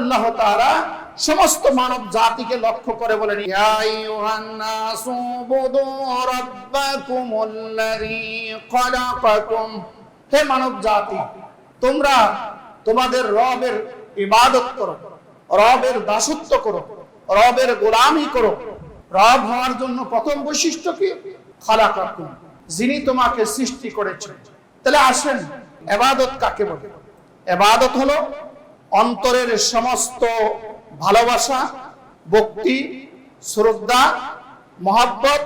আল্লাহ তাআলা সমস্ত মানব জাতিকে লক্ষ্য করে বলেন হে মানব জাতি, তোমরা তোমাদের রবের ইবাদত করো, রবের দাসত্ব করো, রবের গোলামি করো। রব হওয়ার জন্য প্রথম বৈশিষ্ট্য কি? খালাকাকুম, যিনি তোমাকে সৃষ্টি করেছেন। তাহলে আসেন এবাদত কাকে বলে? এবাদত হলো অন্তরের সমস্ত ভালোবাসা, ভক্তি, শ্রদ্ধা, মহাব্বত,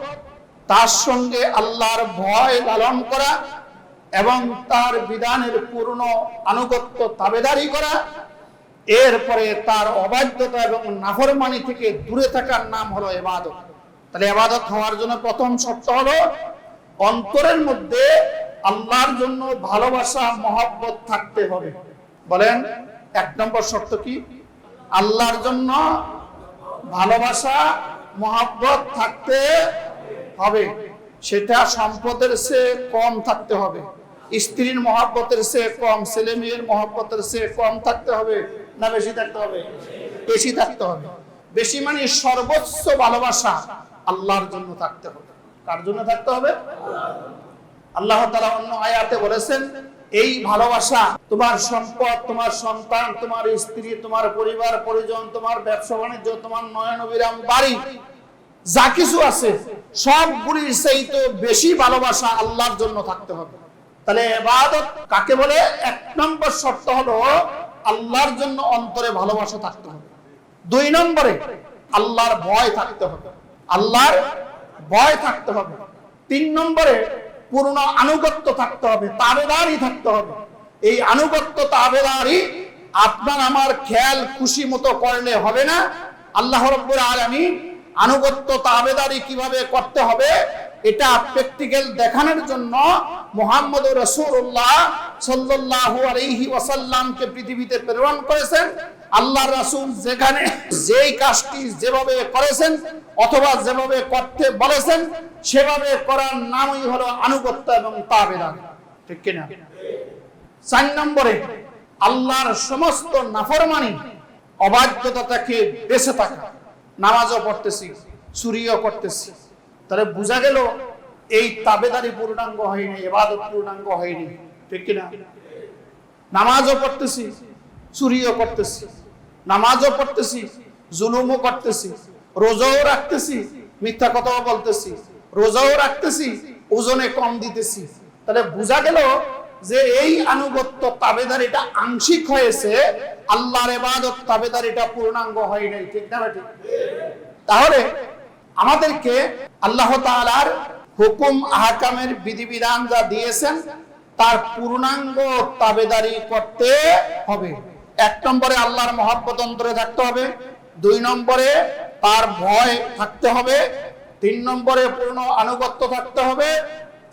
তার সঙ্গে আল্লাহর ভয় লালন করা এবং তার বিধানের পূর্ণ আনুগত্য তাবেদারি করা। এরপরে তার অবাধ্যতা এবং নাফরমানি থেকে দূরে থাকার নাম হলো এবাদত। তাহলে এবাদত হওয়ার জন্য প্রথম শর্ত হলো, অন্তরের মধ্যে আল্লাহর জন্য ভালোবাসা, মহব্বত থাকতে হবে। বলেন এক নম্বর শর্ত কি? আল্লাহর জন্য ভালোবাসা, মহাব্বত থাকতে হবে। সেটা সম্পদের চেয়ে কম থাকতে হবে। স্ত্রীর মহাব্বতের চেয়ে কম ছেলে মেয়ের মহাব্বতের চেয়ে কম থাকতে হবে না বেশি থাকতে হবে? বেশি থাকতে হবে। বেশি মানে সর্বোচ্চ ভালোবাসা আল্লাহর জন্য থাকতে হবে। কার জন্য থাকতে হবে? আল্লাহ তালা অন্য আয়াতে বলেছেন এই ভালোবাসা, তোমার সম্পদ, তোমার সন্তান, তোমার স্ত্রী, তোমার পরিবার, পরিজন, তোমার ব্যবসা বাণিজ্য, তোমার নয়ন অবিরাম বাড়ি, যা কিছু আছে, সবগুলির তো বেশি ভালোবাসা আল্লাহর জন্য থাকতে হবে। তাহলে এবাদত কাকে বলে? এক নম্বর শর্ত হলো আল্লাহর জন্য অন্তরে ভালোবাসা থাকতে হবে। দুই নম্বরে আল্লাহর ভয় থাকতে হবে। আল্লাহর ভয় থাকতে হবে। তিন নম্বরে পূর্ণ আনুগত্য থাকতে হবে, তাবেদারি থাকতে হবে। এই আনুগত্য, তাবেদারি আপনার আমার খেয়াল খুশি মতো করলে হবে না। আল্লাহ রব্বুল আলামিন আনুগত্য, তাবেদারি কীভাবে করতে হবে, এটা প্র্যাকটিক্যাল দেখানোর জন্য মোহাম্মদ রসুল্লাহ সাল্লাল্লাহু আলাইহি ওয়াসাল্লামকে পৃথিবীতে প্রেরণ করেছেন। আল্লাহ রাসূল যেখানে যেই কাজটি যেভাবে করেছেন অথবা যেভাবে করতে বলেছেন, সেভাবে করার নামই হলো আনুগত্য এবং তাবেদারি ঠিক কিনা? চার নম্বরে, আল্লাহর সমস্ত নাফরমানি অবাধ্যতা থেকে বেঁচে থাকা। নামাজও পড়তেছি, চুরিও করতেছি। তাহলে বোঝা গেল, এই তাবেদারি পূর্ণাঙ্গ হয়নি, এবাদত পূর্ণাঙ্গ হয়নি। ঠিক কিনা? নামাজও পড়তেছি, চুরিও করতেছি। নামাজও পড়তেছি, জুলুমও করতেছি, রোজাও রাখতেছি, মিথ্যা কথাও বলতেছি, রোজাও রাখতেছি, ওজনে কম দিতেছি। তাহলে বোঝা গেল যে এই আনুগত্য তাবেদারিটা আংশিক হয়েছে, আল্লাহর এবাদত তাবেদারিটা পূর্ণাঙ্গ হয় নাই, ঠিক না ঠিক তাহলে আমাদেরকে আল্লাহ তাআলার হুকুম, আহকামের বিধিবিধান যা দিয়েছেন, তার পূর্ণাঙ্গ তাবেদারি করতে হবে। এক নম্বরে আল্লাহর মহাব্বত অন্তরে থাকতে হবে, দুই নম্বরে তার ভয় থাকতে হবে, তিন নম্বরে পূর্ণ আনুগত্য থাকতে হবে,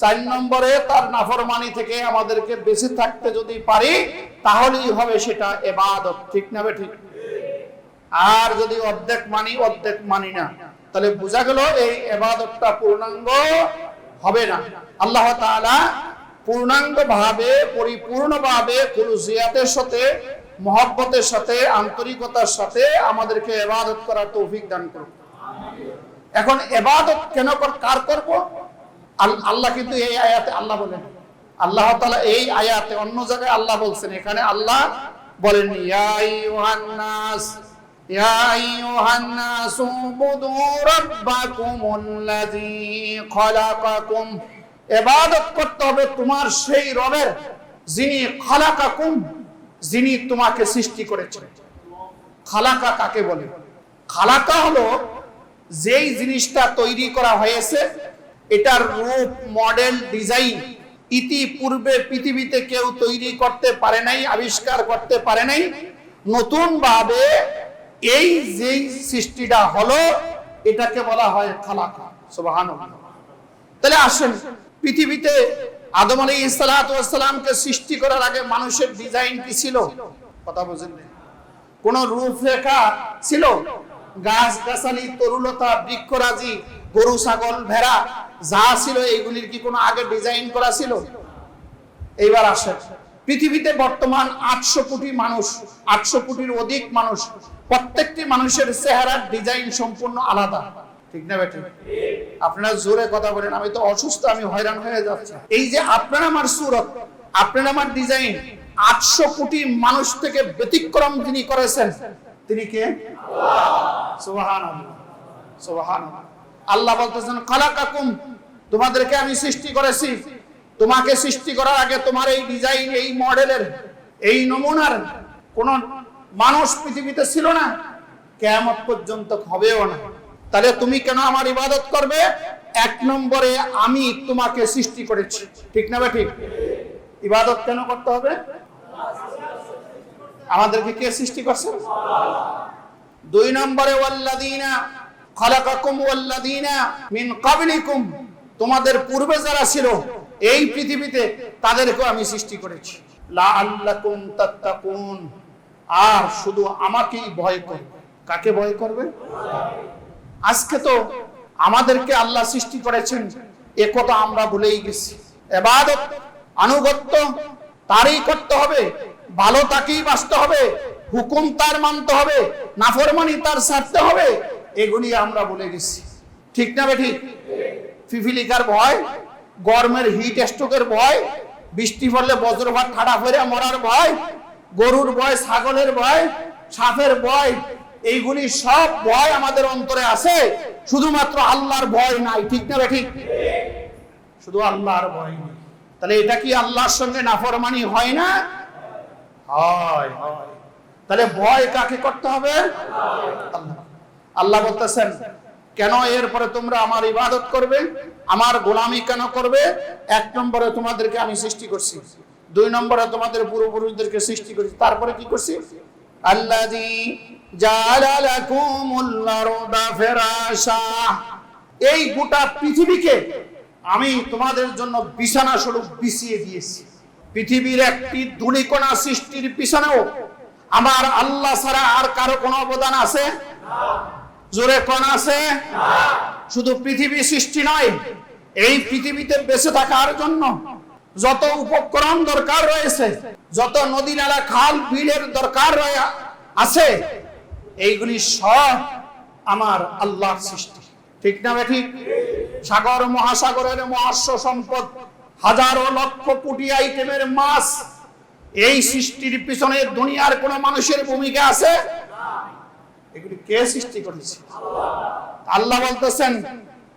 চার নম্বরে তার নাফরমানি থেকে আমাদেরকে বেঁচে থাকতে যদি পারি, তাহলেই হবে সেটা এবাদত, ঠিক না ঠিক? আর যদি অর্ধেক মানি অর্ধেক মানি না, তাহলে বোঝা গেল এই এবাদতটা পূর্ণাঙ্গ হবে না। আল্লাহ পূর্ণাঙ্গ ভাবে পরিপূর্ণ ভাবে সাথে মহব্বতের সাথে, আন্তরিকতার সাথে আমাদেরকে এবাদত করার তৌফিক দান করুন। এখন এবাদত কেন কার করব? আল্লাহ কিন্তু এই আয়াতে আল্লাহ বলেন। আল্লাহ তাআলা এই আয়াতে অন্য জায়গায় আল্লাহ বলছেন। এখানে আল্লাহ বলেন ইবাদত করতে হবে তোমার সেই রবের যিনি খলাকাকুম। যিনি তোমাকে সৃষ্টি করেছেন। খালাকা কাকে বলে? খালাকা হলো যেই জিনিসটা তৈরি করা হয়েছে, এটার রূপ মডেল ডিজাইন ইতিপূর্বে পৃথিবীতে কেউ তৈরি করতে পারে নাই, আবিষ্কার করতে পারে নাই। নতুন ভাবে এই যেই সৃষ্টিটা হলো, এটাকে বলা হয় খালাকা। সুবহানাল্লাহ। তাহলে আসেন, পৃথিবীতে আদম আলী ইসালাতামকে সৃষ্টি করার আগে মানুষের ডিজাইন কি ছিল? কথা বুঝেন কোন রূপরেখা ছিল? গাছ, গাছালি, তরুলতা, বৃক্ষরাজি, গরু, ছাগল, ভেড়া, যা ছিল, এইগুলির কি কোনো আগে ডিজাইন করা ছিল? এইবার আসেন। পৃথিবীতে বর্তমান আটশো কোটি মানুষ, আটশো কোটির অধিক মানুষ, প্রত্যেকটি মানুষের চেহারার ডিজাইন সম্পূর্ণ আলাদা। ঠিক না বেটি? আপনারা জোরে কথা বলেন, আমি তো অসুস্থ, আমি হয়রান হয়ে যাচ্ছি। এই যে আপনার আমার সুরত, আপনার আমার ডিজাইন আটশো কোটি মানুষ থেকে ব্যতিক্রম যিনি করেছেন, তিনি কে? সুবহান সুবহান আল্লাহ বলতেছেন তোমাদেরকে আমি সৃষ্টি করেছি। তোমাকে সৃষ্টি করার আগে তোমার এই ডিজাইন এই মডেলের, এই নমুনার কোন মানুষ পৃথিবীতে ছিল না? কেমন পর্যন্ত হবেও না। তাহলে তুমি কেন আমার ইবাদত করবে? এক নম্বরে আমি তোমাকে সৃষ্টি করেছি। ঠিক না ঠিক? ইবাদত কেন করতে হবে? আমাদেরকে কে সৃষ্টি করছে? দুই নম্বরে মিন তোমাদের পূর্বে যারা ছিল, এই পৃথিবীতে তাদেরকেও আমি সৃষ্টি করেছি। তাত্তাকুন। আর শুধু আমাকেই ভয় করবে। কাকে ভয় করবে? আজকে তো আমাদেরকে আল্লাহ সৃষ্টি করেছেন, এ কথা আমরা ভুলেই গেছি। এবাদত আনুগত্য, তারই করতে হবে, ভালো তাকেই বাঁচতে হবে, হুকুম তার মানতে হবে, নাফরমানি তার সারতে হবে, এগুলি আমরা বলে গেছি। ঠিক না বে ঠিক? ফিফিলিকার ভয়, গরমের হিট স্ট্রোকের ভয়, বৃষ্টি পড়লে বজ্রপাত, ঠাডা ফেরে মরার ভয়, গরুর ভয়, ছাগলের ভয়, সাপের ভয় এইগুলি সব ভয় আমাদের অন্তরে আছে। শুধুমাত্র আল্লাহর ভয় নাই, ঠিক না ঠিক? শুধু আল্লাহর ভয় নেই। তাহলে এটা কি আল্লাহর সঙ্গে নাফরমানি হয় না? হয়। তাহলে ভয় কাকে করতে হবে? আল্লাহ। আল্লাহ বলতেছেন, কেন এরপরে তোমরা আমার ইবাদত করবে? আমার গোলামি কেন করবে? এক নম্বরে তোমাদেরকে আমি সৃষ্টি করছি। দুই নম্বরে তোমাদের পূর্বপুরুষদেরকে সৃষ্টি করছি। তারপরে কি করছি? আল্লাযী এই গোটা পৃথিবীকে আমি তোমাদের জন্য বিছানা স্বরূপ বিছিয়ে দিয়েছি। পৃথিবীর একটি ধূলিকণা সৃষ্টির পিছনেও আমার আল্লাহ ছাড়া আর কারও কোনো অবদান আছে? জোরে কোন আছে? শুধু পৃথিবী সৃষ্টি নয়, এই পৃথিবীতে বেঁচে থাকার জন্য যত উপকরণ দরকার রয়েছে, যত নদী নালা খাল বিলের দরকার আছে এইগুলি সব আমার আল্লাহর সৃষ্টি। ঠিক না বে ঠিক? সাগর, মহাসাগরের মহাস্য সম্পদ, হাজারো লক্ষ কোটি আইটেমের মাছ, এই সৃষ্টির পিছনে দুনিয়ার কোন মানুষের ভূমিকা আছে? এগুলি কে সৃষ্টি করেছে? আল্লাহ বলতেছেন,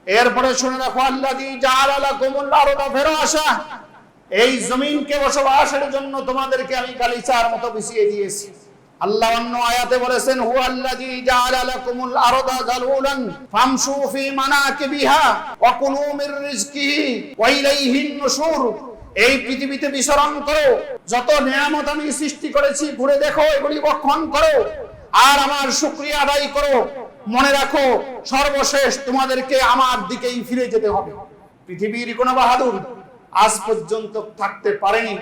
এরপরে শুনে রাখো আল্লাহ দি জালালা কুমুল্লাহরুদা ফেরো আসা এই জমিনকে বসবাসের জন্য তোমাদেরকে আমি গালিচার মতো বিছিয়ে দিয়েছি। আল্লাহ অন্য আয়াতে বলেছেন হু আরদা ফি মানাকিবিহা মির রিজকিহি নুশুর। এই পৃথিবীতে বিচরণ করো, যত নিয়ামত আমি সৃষ্টি করেছি, ঘুরে দেখো, এগুলি বক্ষণ করো, আর আমার শুকরিয়া আদায় করো। মনে রাখো, সর্বশেষ তোমাদেরকে আমার দিকেই ফিরে যেতে হবে। পৃথিবীর কোন বাহাদুর আজ পর্যন্ত থাকতে পারেনি।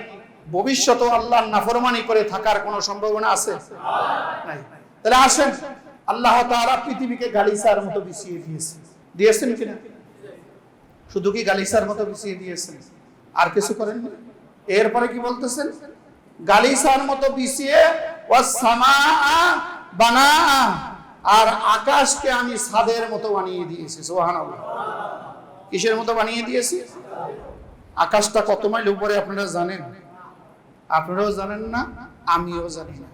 ভবিষ্যতেও আল্লাহর নাফরমানি করে থাকার কোনো সম্ভাবনা আছে? তাহলে আসেন, আল্লাহ তাআলা পৃথিবীকে গালিসার মতো বিছিয়ে দিয়েছে দিয়েছেন কিনা শুধু কি গালিসার মতো বিছিয়ে দিয়েছেন? আর কিছু করেন এরপরে কি বলতেছেন? গালিসার মতো বিছিয়ে ও সামা বানা আর আকাশকে আমি ছাদের মতো বানিয়ে দিয়েছি। সুবহানাল্লাহ। কিসের মতো বানিয়ে দিয়েছি? আকাশটা কত মাইল উপরে আপনারা জানেন? আপনারাও জানেন না, আমিও জানি না।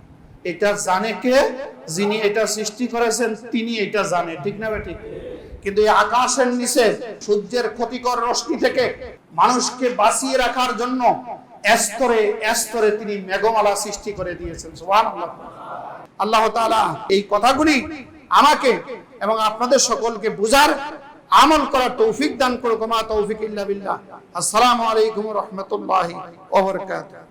এটা জানে কে? যিনি এটা সৃষ্টি করেছেন, তিনি এটা জানে। ঠিক না ঠিক? কিন্তু এই আকাশের নিচে সূর্যের ক্ষতিকর রশ্মি থেকে মানুষকে বাঁচিয়ে রাখার জন্য স্তরে স্তরে তিনি মেঘমালা সৃষ্টি করে দিয়েছেন। সুবহানাল্লাহ। আল্লাহ তাআলা এই কথাগুলি আমাকে এবং আপনাদের সকলকে বুঝার আমল করার তৌফিক দান করুক। মা তৌফিক ইল্লা বিল্লাহ। আসসালামু আলাইকুম ওয়া রাহমাতুল্লাহি ওয়া বারাকাতুহু।